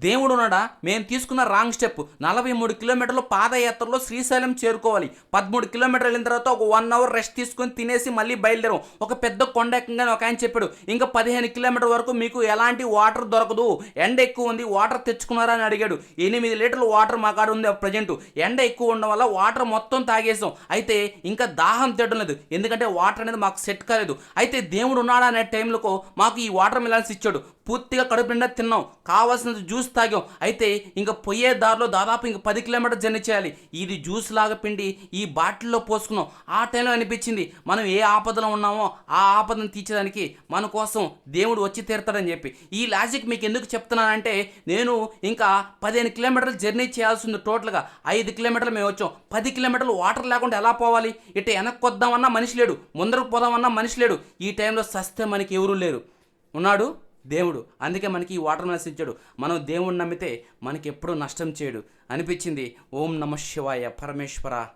దేవుడు ఉన్నాడా మేము తీసుకున్న రాంగ్ స్టెప్. నలభై మూడు కిలోమీటర్లు పాదయాత్రలో శ్రీశైలం చేరుకోవాలి. పదమూడు కిలోమీటర్లు వెళ్ళిన తర్వాత ఒక వన్ అవర్ రెస్ట్ తీసుకొని తినేసి మళ్ళీ బయలుదేరాం. ఒక పెద్ద కొండ ఒక ఆయన చెప్పాడు ఇంకా పదిహేను కిలోమీటర్ వరకు మీకు ఎలాంటి వాటర్ దొరకదు. ఎండ ఎక్కువ ఉంది వాటర్ తెచ్చుకున్నారా? అని అడిగాడు. ఎనిమిది లీటర్లు వాటర్ మా కాడ ఉంది ప్రజెంట్. ఎండ ఎక్కువ ఉండడం వల్ల వాటర్ మొత్తం తాగేసాం. అయితే ఇంకా దాహం తిట్టడం లేదు. ఎందుకంటే వాటర్ అనేది మాకు సెట్ కాలేదు. అయితే దేవుడు ఉన్నాడా అనే టైంలో మాకు ఈ వాటర్ మిలన్స్ ఇచ్చాడు. పూర్తిగా కడుపు నిండా తిన్నాం. కావాల్సిన జ్యూస్ తాగాం అయితే ఇంకా పోయే దారిలో దాదాపు ఇంకా పది కిలోమీటర్ జర్నీ చేయాలి. ఇది జ్యూస్ లాగా పిండి ఈ బాటిల్లో పోసుకున్నాం. ఆ టైంలో అనిపించింది మనం ఏ ఆపదలో ఉన్నామో ఆ ఆపదను తీర్చడానికి మన కోసం దేవుడు వచ్చి తీరుతాడని చెప్పి. ఈ లాజిక్ మీకు ఎందుకు చెప్తున్నానంటే నేను ఇంకా పదిహేను కిలోమీటర్లు జర్నీ చేయాల్సి ఉంది టోటల్గా ఐదు కిలోమీటర్లు మేము వచ్చాం. పది కిలోమీటర్లు వాటర్ లేకుండా ఎలా పోవాలి? ఇటు వెనక్కి వద్దామన్నా మనిషి లేడు. ముందరకు పోదామన్నా మనిషి లేడు. ఈ టైంలో సస్తే మనకి ఎవరూ లేరు. ఉన్నాడు? దేవుడు. అందుకే మనకి ఈ వాటర్ మెలన్స్ ఇచ్చాడు. మనం దేవుడిని నమ్మితే మనకి ఎప్పుడూ నష్టం చేయడు. అనిపించింది ఓం నమ శివాయ పరమేశ్వర.